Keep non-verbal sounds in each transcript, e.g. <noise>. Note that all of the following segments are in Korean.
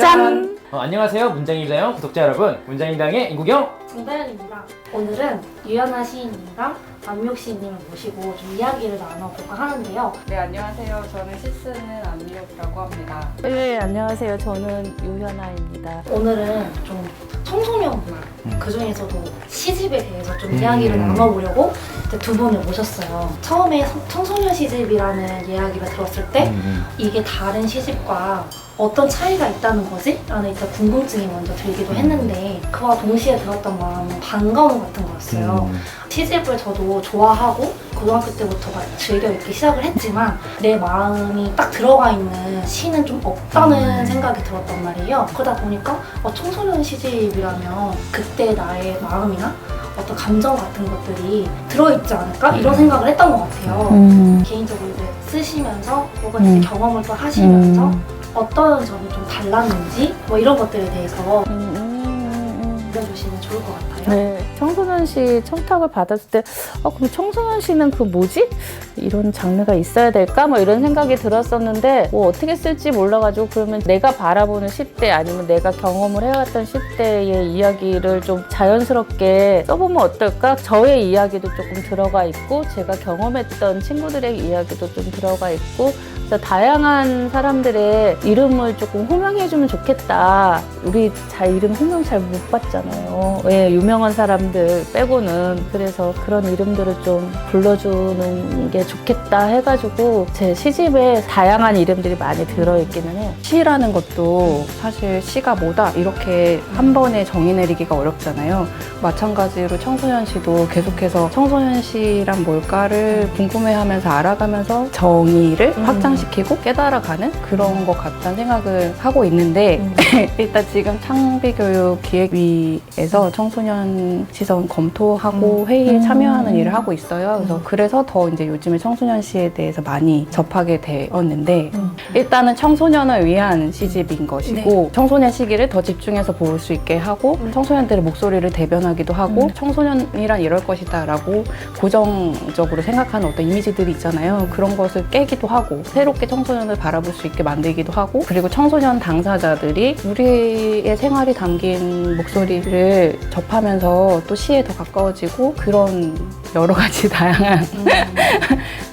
짠! 어, 안녕하세요 문장일다형 구독자 여러분 문장일당의 인구경 정다현입니다. 오늘은 유연아 시인님과 안미옥 시인님을 모시고 좀 이야기를 나눠볼까 하는데요. 네, 안녕하세요. 저는 시스는 안미옥이라고 합니다. 네, 안녕하세요. 저는 유현아입니다. 오늘은 좀 청소년 문화, 음. 그 중에서도 시집에 대해서 좀 음. 이야기를 나눠보려고 이제 두 분을 모셨어요. 처음에 성- 청소년 시집이라는 이야기를 들었을 때 음, 이게 다른 시집과 어떤 차이가 있다는 거지? 라는 일단 궁금증이 먼저 들기도 했는데 그와 동시에 들었던 마음은 반가움 같은 거였어요. 음. 시집을 저도 좋아하고 고등학교 때부터 막 즐겨 읽기 시작을 했지만 내 마음이 딱 들어가 있는 시는 좀 없다는 음. 생각이 들었단 말이에요. 그러다 보니까 어, 청소년 시집이라면 그때 나의 마음이나 어떤 감정 같은 것들이 들어있지 않을까? 이런 음. 생각을 했던 것 같아요. 음. 개인적으로 이제 쓰시면서 혹은 음. 이제 경험을 또 하시면서 음. 어떤 점이 좀 달랐는지 뭐 이런 것들에 대해서 음, 음, 음, 음. 알려주시면 좋을 것 같아요. 네, 청소년 시 청탁을 받았을 때, 어, 그럼 청소년 시는 그 뭐지? 이런 장르가 있어야 될까? 뭐 이런 생각이 들었었는데, 뭐 어떻게 쓸지 몰라가지고, 그러면 내가 바라보는 10대 아니면 내가 경험을 해왔던 10대의 이야기를 좀 자연스럽게 써보면 어떨까? 저의 이야기도 조금 들어가 있고, 제가 경험했던 친구들의 이야기도 좀 들어가 있고, 그래서 다양한 사람들의 이름을 조금 호명해주면 좋겠다. 우리 잘 이름 호명 잘못 받잖아요. 예, 유명한 사람들 빼고는. 그래서 그런 이름들을 좀 불러주는 게 좋겠다 해가지고 제 시집에 다양한 이름들이 많이 들어있기는 해요. 시라는 것도 사실 시가 뭐다 이렇게 한 번에 정의 내리기가 어렵잖아요. 마찬가지로 청소년 시도 계속해서 청소년 시란 뭘까를 궁금해하면서 알아가면서 정의를 음. 확장 시키고 깨달아가는 그런 것 같다는 생각을 하고 있는데 음. <laughs> 일단 지금 창비교육기획위에서 청소년 시선 검토하고 회의에 음. 참여하는 일을 하고 있어요. 그래서 음. 그래서 더 이제 요즘에 청소년 시에 대해서 많이 접하게 되었는데 음. 일단은 청소년을 위한 시집인 것이고 청소년 시기를 더 집중해서 볼 수 있게 하고 음. 청소년들의 목소리를 대변하기도 하고 음. 청소년이란 이럴 것이다라고 고정적으로 생각하는 어떤 이미지들이 있잖아요. 그런 것을 깨기도 하고 새 롭게 청소년을 바라볼 수 있게 만들기도 하고 그리고 청소년 당사자들이 우리의 생활이 담긴 목소리를 접하면서 또 시에 더 가까워지고 그런 여러 가지 <laughs> 다양한 음.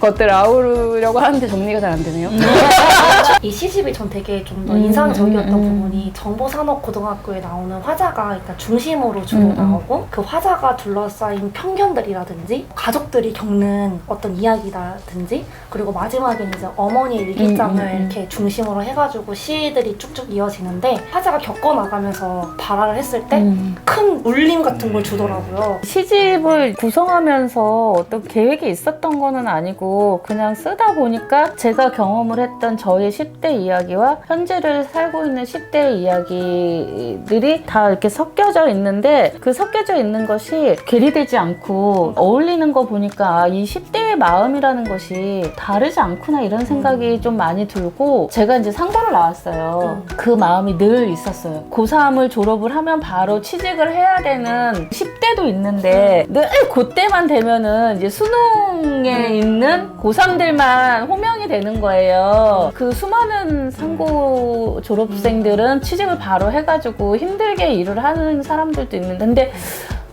것들을 아우르려고 하는데 정리가 잘 안 되네요. <laughs> 이 시집이 전 되게 좀더 음, 인상적이었던 음, 음. 부분이 정보산업고등학교에 나오는 화자가 일단 중심으로 주로 음, 음. 나오고 그 화자가 둘러싸인 편견들이라든지 가족들이 겪는 어떤 이야기라든지 그리고 마지막에는 이제 어머니 의 일기장을 음, 음, 음. 이렇게 중심으로 해가지고 시들이 쭉쭉 이어지는데 화자가 겪어나가면서 발화를 했을 때 음. 큰 울림 같은 걸 주더라고요. 시집을 구성하면서 어떤 계획이 있었던 거는 아니고 그냥 쓰다 보니까 제가 경험을 했던 저의 10대 이야기와 현재를 살고 있는 10대 이야기들이 다 이렇게 섞여져 있는데 그 섞여져 있는 것이 괴리되지 않고 어울리는 거 보니까 아, 이 10대의 마음이라는 것이 다르지 않구나 이런 생각이 좀 많이 들고 제가 이제 상고를 나왔어요. 음. 그 마음이 늘 있었어요. 고3을 졸업을 하면 바로 취직을 해야 되는 10대도 있는데 늘 그때만 되면은 이제 수능에 있는 고3들만 호명이 되는 거예요. 그 수많은 상고 졸업생들은 취직을 바로 해가지고 힘들게 일을 하는 사람들도 있는데 근데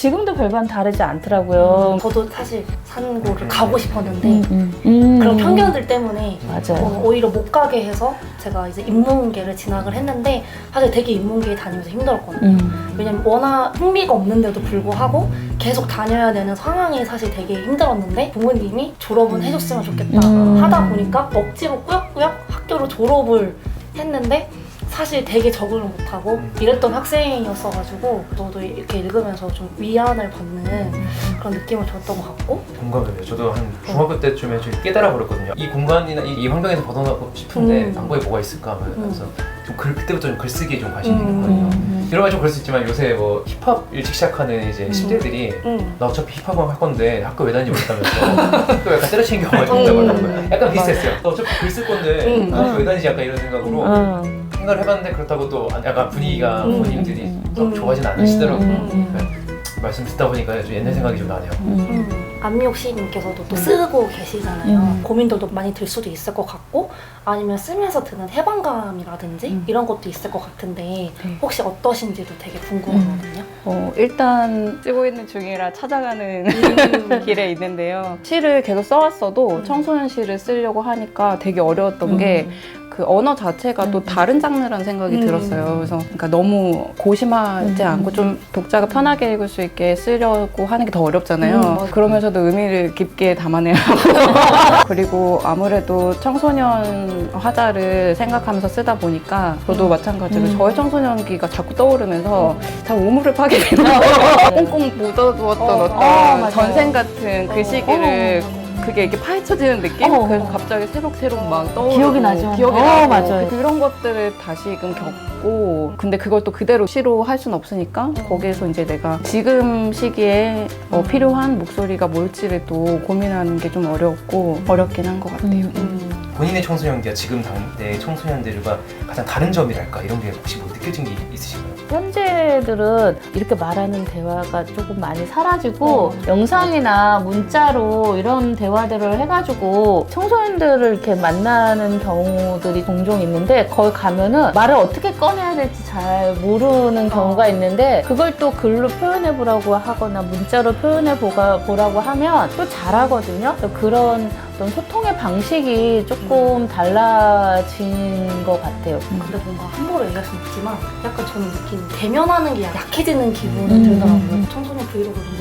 지금도 별반 다르지 않더라고요. 저도 사실 산고를 가고 싶었는데 음, 음. 그런 편견들 때문에 맞아요. 어, 오히려 못 가게 해서 제가 이제 인문계를 진학을 했는데 사실 되게 인문계에 다니면서 힘들었거든요. 음. 왜냐면 워낙 흥미가 없는데도 불구하고 계속 다녀야 되는 상황이 사실 되게 힘들었는데 부모님이 졸업은 해줬으면 좋겠다 음. 하다 보니까 억지로 꾸역꾸역 학교로 졸업을 했는데 사실 되게 적응을 못하고 이랬던 학생이었어가지고 저도 이렇게 읽으면서 좀 위안을 받는 그런 느낌을 줬던 것 같고 공감해요 저도 한 중학교 때쯤에 좀 깨달아 버렸거든요 이 공간이나 이, 이 환경에서 벗어나고 싶은데 음. 방법이 뭐가 있을까 하면서 좀 글, 그때부터 좀 글쓰기에 좀 관심이 음. 생겼거든요 음. 여러 가지 좀 그럴 수 있지만 요새 뭐 힙합 일찍 시작하는 이제 음. 10대들이 음. 나 어차피 힙합은 할 건데 학교 왜 다니지 못하면서 <laughs> 학교 약간 때려치는 경우가 있다고 음. 하더라고요 약간 비슷했어요 나 어차피 글 쓸 건데 음. 나 학교 왜 다니지 약간 이런 생각으로 음. 생각을 해봤는데 그렇다고 또 약간 분위기가 음. 부모님들이 음. 막 좋아하진 않으시더라고요 음. 네. 말씀 듣다 보니까 좀 옛날 생각이 좀 나네요 음. 음. 안미옥 시인님께서도 또 쓰고 계시잖아요. 음. 고민들도 많이 들 수도 있을 것 같고 아니면 쓰면서 드는 해방감이라든지 음. 이런 것도 있을 것 같은데 네. 혹시 어떠신지도 되게 궁금하거든요. 어, 일단 쓰고 있는 중이라 찾아가는 음. <laughs> 길에 있는데요. 시를 계속 써왔어도 청소년 시를 쓰려고 하니까 되게 어려웠던 게 그 언어 자체가 또 다른 장르라는 생각이 음. 들었어요. 그래서 그러니까 너무 고심하지 음. 않고 좀 독자가 편하게 읽을 수 있게 쓰려고 하는 게 더 어렵잖아요. 음. 그러면서도 의미를 깊게 담아내야 하고 <laughs> 그리고 아무래도 청소년 화자를 생각하면서 쓰다 보니까 저도 마찬가지로 음. 저의 청소년기가 자꾸 떠오르면서 자 우물을 파게 되는 <laughs> 꽁꽁 묻어두었던 어, 어, 떤 어. 전생 같은 그 어, 시기를 어. 그게 이렇게 파헤쳐지는 느낌? 어. 그래서 갑자기 새록새록 막 떠오르고 기억이 나죠. 기억이 어, 나고 맞아요. 그런 것들을 다시금 겪고 근데 그걸 또 그대로 시로 할 수는 없으니까 거기에서 이제 내가 지금 시기에 어, 필요한 목소리가 뭘지를 또 고민하는 게 좀 어렵고 어렵긴 한 것 같아요. 음. 본인의 청소년기와 지금 당대 청소년들과 가장 다른 점이랄까 이런 게 혹시 뭐 느껴진 게 있으신가요? 현재 들은 이렇게 말하는 대화가 조금 많이 사라지고 어. 영상이나 문자로 이런 대화들을 해가지고 청소년들을 이렇게 만나는 경우들이 종종 있는데 거기 가면은 말을 어떻게 꺼내야 될지 잘 모르는 경우가 있는데 그걸 또 글로 표현해 보라고 하거나 문자로 표현해 보라고 하면 또 잘하거든요. 그런 어떤 소통의 방식이 조금 달라진 것 같아요. 근데 뭔가 함부로 얘기할 수는 없지만 약간 저는 느끼는 대면하는 게 약해지는 기분이 음. 들더라고요. 청소년 브이로그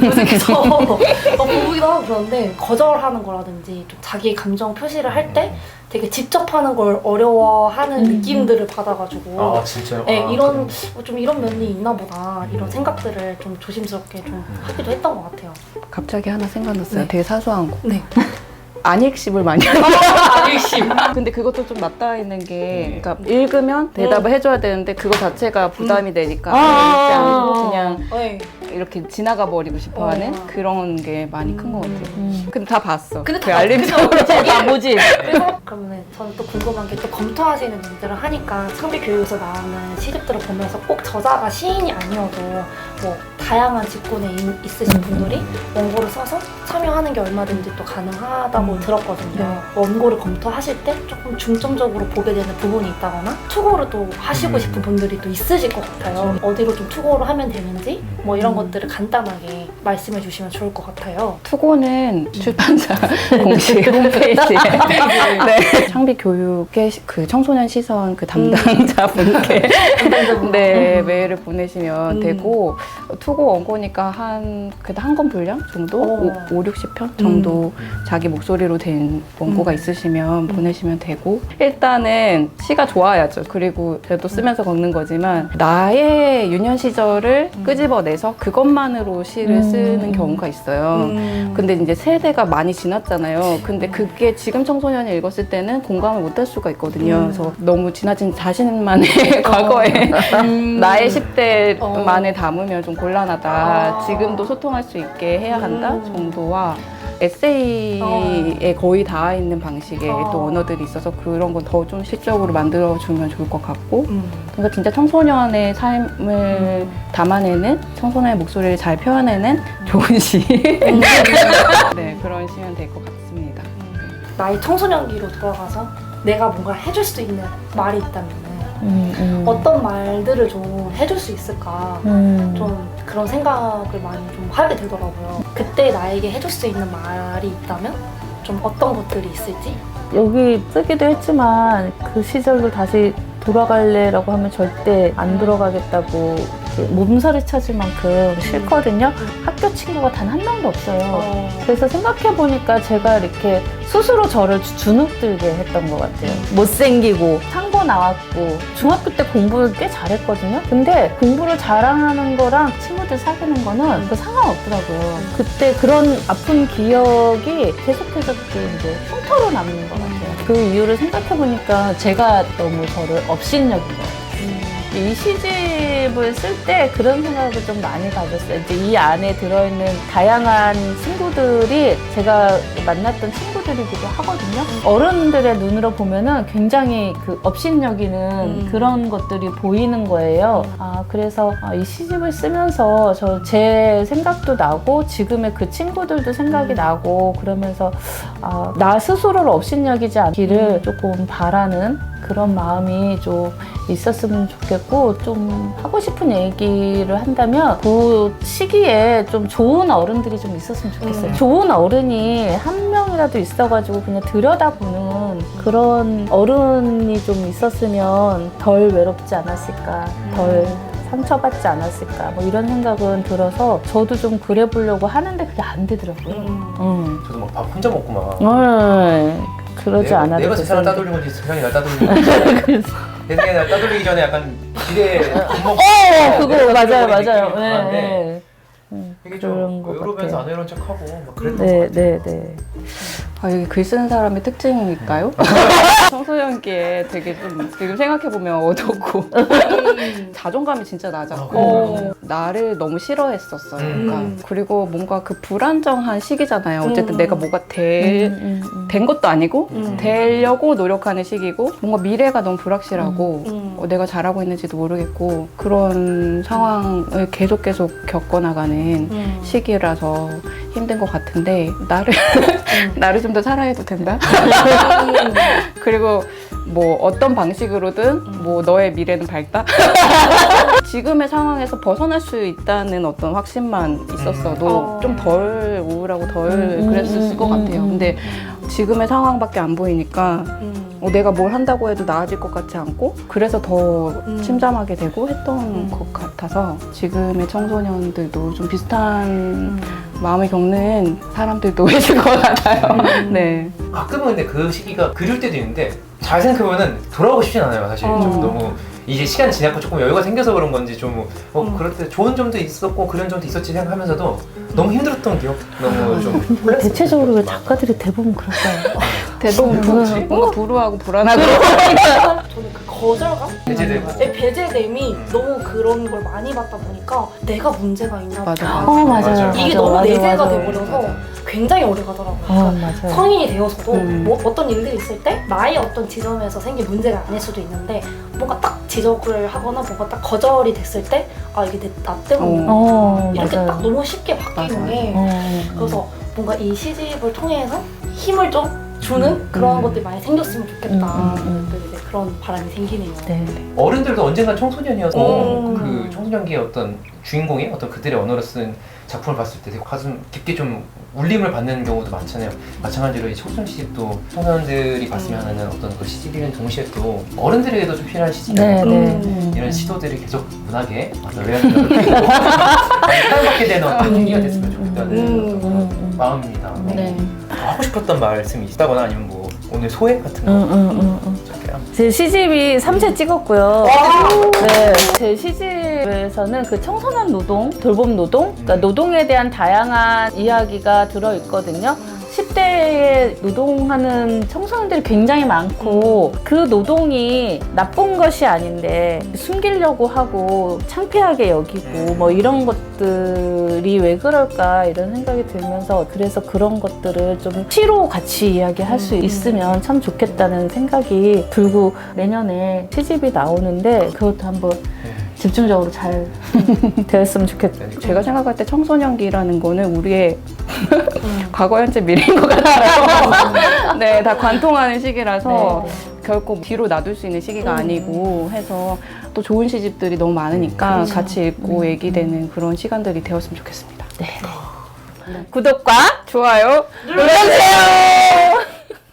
검색해서 어, <laughs> 보기도 하고 그러는데 거절하는 거라든지 좀 자기 감정 표시를 할 때 되게 직접 하는 걸 어려워하는 음. 느낌들을 받아가지고 아 진짜요? 네, 아, 이런 그럼. 어, 좀 이런 면이 있나 보다 이런 생각들을 좀 조심스럽게 좀 하기도 했던 것 같아요. 갑자기 하나 생각났어요. 네. 되게 사소한 거. 네. <laughs> 안익십을 많이 하는 알심. <laughs> <laughs> 근데 그것도 좀 맞닿아 있는 게, 그러니까 읽으면 대답을 해줘야 되는데 그거 자체가 부담이 되니까 아. 읽지 않고 그냥 네. 이렇게 지나가 버리고 싶어하는 어. 그런 게 많이 큰 것 같아요. 음. 근데 다 봤어. 근데 그다 알림장. 다 뭐지? 그러면 저는 또 궁금한 게 또 검토하시는 분들을 하니까 상비 교육에서 나오는 시집들을 보면서 꼭 저자가 시인이 아니어도 뭐 다양한 직군에 인- 있으신 분들이 원고를 써서 참여하는 게 얼마든지 또 가능하다고 음. 들었거든요. 네. 원고를 검토하실 때 조금 중점적으로 보게 되는 부분이 있다거나 투고를 또 하시고 음. 싶은 분들이 또 있으실 것 같아요. 어디로 좀 투고를 하면 되는지 뭐 이런 음. 것들을 간단하게 말씀해 주시면 좋을 것 같아요. 투고는 출판사 <laughs> 공식 홈페이지에 네. 창비 교육의 시- 그 청소년 시선 그 <laughs> 담당자분께 네 메일을 보내시면 음. 되고 투고 원고니까 한 그래도 한 권 분량 정도 오. 5, 60편 정도 음. 자기 목소리로 된 원고가 음. 있으시면 보내시면 되고 일단은 시가 좋아야죠. 그리고 저도 쓰면서 겪는 거지만 나의 유년 시절을 끄집어내서 그것만으로 시를 음. 쓰는 경우가 있어요. 음. 근데 이제 세대가 많이 지났잖아요. 근데 그게 지금 청소년이 읽었을 때는 공감을 못 할 수가 있거든요. 음. 그래서 너무 지나친 자신만의 <laughs> 과거에 <laughs> 음. 나의 10대만에 어. 담으면 좀 곤란하다. 아. 지금도 소통할 수 있게 해야 한다 음. 정도와 에세이에 거의 닿아 있는 방식의 어. 또 언어들이 있어서 그런 건 더좀 시적으로 만들어 주면 좋을 것 같고 음. 그러니까 진짜 청소년의 삶을 음. 담아내는 청소년의 목소리를 잘 표현해낸 좋은 시 <laughs> 네, 그런 시면 될 것 같습니다. 나의 청소년기로 돌아가서 내가 뭔가 해줄 수 있는 말이 있다면 음, 음. 어떤 말들을 좀 해줄 수 있을까 음. 좀 그런 생각을 많이 좀 하게 되더라고요. 그때 나에게 해줄 수 있는 말이 있다면 좀 어떤 것들이 있을지 여기 쓰기도 했지만 그 시절로 다시 돌아갈래라고 하면 절대 안 돌아가겠다고 이렇게 몸서리 쳐줄 만큼 싫거든요. 학교 친구가 단 한 명도 없어요. 그래서 생각해보니까 제가 이렇게 스스로 저를 주- 주눅들게 했던 것 같아요. 못생기고 상고 나왔고 중학교 때 공부를 꽤 잘했거든요. 근데 공부를 잘하는 거랑 친구들 사귀는 거는 그 상관없더라고요. 그때 그런 아픈 기억이 계속해서 그게 이제 흉터로 남는 것 같아요. 그 이유를 생각해 보니까 제가 너무 저를 업신여긴 것 같아요. 이 시집을 쓸 때 그런 생각을 좀 많이 가졌어요. 이제 이 안에 들어있는 다양한 친구들이 제가 만났던 친구들이기도 하거든요. 어른들의 눈으로 보면은 굉장히 그 업신여기는 음. 그런 것들이 보이는 거예요. 아, 그래서 아, 이 시집을 쓰면서 저 제 생각도 나고 지금의 그 친구들도 생각이 음. 나고 그러면서 아, 나 스스로를 업신여기지 않기를 조금 바라는 그런 마음이 좀 있었으면 좋겠고 좀 하고 싶은 얘기를 한다면 그 시기에 좀 좋은 어른들이 좀 있었으면 좋겠어요. 음. 좋은 어른이 한 명이라도 있어가지고 그냥 들여다보는 그런 어른이 좀 있었으면 덜 외롭지 않았을까, 덜 상처받지 않았을까, 뭐 이런 생각은 들어서 저도 좀 그래 보려고 하는데 그게 안 되더라고요. 음. 음. 저도 막 밥 혼자 먹고 막 음, 그러지 내가, 않아도 내가 세상을 됐었는데. 따돌린 건지 세상이 날 건지 내 생각에 날 따돌리기 전에 약간 기대 겁먹고 어, 그거 맞아요, 맞아요. 네, 네. 음, 이게 그런 좀것 외로우면서 같아요. 안 외로운 척하고 막 그랬던 네, 것 같아요 네, 네. 아, 이게 글 쓰는 사람의 특징일까요? <laughs> 청소년기에 되게 좀 지금 생각해보면 어둡고 자존감이 진짜 낮았고 어. 나를 너무 싫어했었어요. 음. 그러니까. 음. 그리고 뭔가 그 불안정한 시기잖아요. 어쨌든 음. 내가 뭐가 돼, 음, 음, 음. 된 것도 아니고 음. 되려고 노력하는 시기고 뭔가 미래가 너무 불확실하고 음. 어, 내가 잘하고 있는지도 모르겠고 그런 상황을 계속 계속 겪어나가는 음. 시기라서 힘든 것 같은데 나를 <laughs> 나를 좀 더 사랑해도 된다. 음. <laughs> 그리고 뭐 어떤 방식으로든 뭐 너의 미래는 밝다. <laughs> 지금의 상황에서 벗어날 수 있다는 어떤 확신만 있었어도 음. 좀덜 우울하고 덜 음, 그랬을 음, 것 음, 같아요. 음. 근데 지금의 상황밖에 안 보이니까 음. 어, 내가 뭘 한다고 해도 나아질 것 같지 않고 그래서 더 음. 침잠하게 되고 했던 음. 것 같아서 지금의 청소년들도 좀 비슷한 음. 마음을 겪는 사람들도 <laughs> 계실 것 같아요. 음. <laughs> 네. 가끔은 근데 그 시기가 그리울 때도 있는데 잘 생각해보면 돌아오고 싶진 않아요 사실 어. 좀 너무 이제 시간이 지났고 조금 여유가 생겨서 그런 건지 좀 어, 음. 그럴 때 좋은 점도 있었고 그런 점도 있었지 생각하면서도 너무 힘들었던 기억 너무 좀 홀렸었던 대체적으로 왜. 작가들이 대부분 그럴까요? <laughs> 대부분. 뭔가 불우하고 불안하고 <laughs> 저는 그 거절감? 배제되고 네, 배제됨이 음. 너무 그런 걸 많이 받다 보니까 내가 문제가 있나 맞아. 보다. 어, 맞아요. 맞아요. 이게 맞아, 너무 맞아, 내재가 맞아. 돼버려서 굉장히 오래 가더라고요. 어, 그러니까 맞아요. 성인이 되어서도 음. 뭐 어떤 일들이 있을 때 나의 어떤 지점에서 생긴 문제가 아닐 수도 있는데 뭔가 딱 지적을 하거나 뭔가 딱 거절이 됐을 때 아 이게 내, 나 때문에 어, 이렇게 맞아요. 딱 너무 쉽게 바뀌는. 게 어, 그래서 뭔가 이 시집을 통해서 힘을 좀 주는 그런 음. 것들이 많이 생겼으면 좋겠다. 음, 음, 음. 또 이제 그런 바람이 생기네요. 네. 어른들도 언젠가 청소년이어서 음. 그 청소년기의 어떤 주인공이 어떤 그들의 언어로 쓴 작품을 봤을 때 되게 가슴 깊게 좀 울림을 받는 경우도 많잖아요. 마찬가지로 이 청소년 시집도 청소년들이 봤으면 하는 어떤 그 시집이는 동시에 또 어른들에게도 좀 필요한 시집이에요. 네, 네. 음. 이런 시도들이 계속 문학에 넓히고 사랑받게 되는 어떤 계기가 됐으면 좋겠다는 음. 어떤 음, 음. 마음입니다. 네. 더 하고 싶었던 말씀이 있다거나 아니면 뭐 오늘 소회 같은 거 응, 응, 응, 응. 어떡해요? 제 시집이 3세 찍었고요. 와. 네, 제 시집 에서는 그 청소년 노동, 돌봄 노동, 그러니까 음. 노동에 대한 다양한 이야기가 들어 있거든요. 10대에 노동하는 청소년들이 굉장히 많고 그 노동이 나쁜 것이 아닌데 숨기려고 하고 창피하게 여기고 뭐 이런 것들이 왜 그럴까 이런 생각이 들면서 그래서 그런 것들을 좀 시로 같이 이야기할 수 음. 있으면 참 좋겠다는 생각이 들고 내년에 시집이 나오는데 그것도 한번 네. 집중적으로 잘 <laughs> 되었으면 좋겠다. 제가 생각할 때 청소년기라는 거는 우리의 음. <laughs> 과거, 현재, 미래인 것 같아요. <laughs> 네, 다 관통하는 시기라서 네. 결코 뒤로 놔둘 수 있는 시기가 음. 아니고 해서 또 좋은 시집들이 너무 많으니까 그렇죠. 같이 읽고 음. 얘기되는 그런 시간들이 되었으면 좋겠습니다. 네. 구독과 좋아요. 눌러주세요.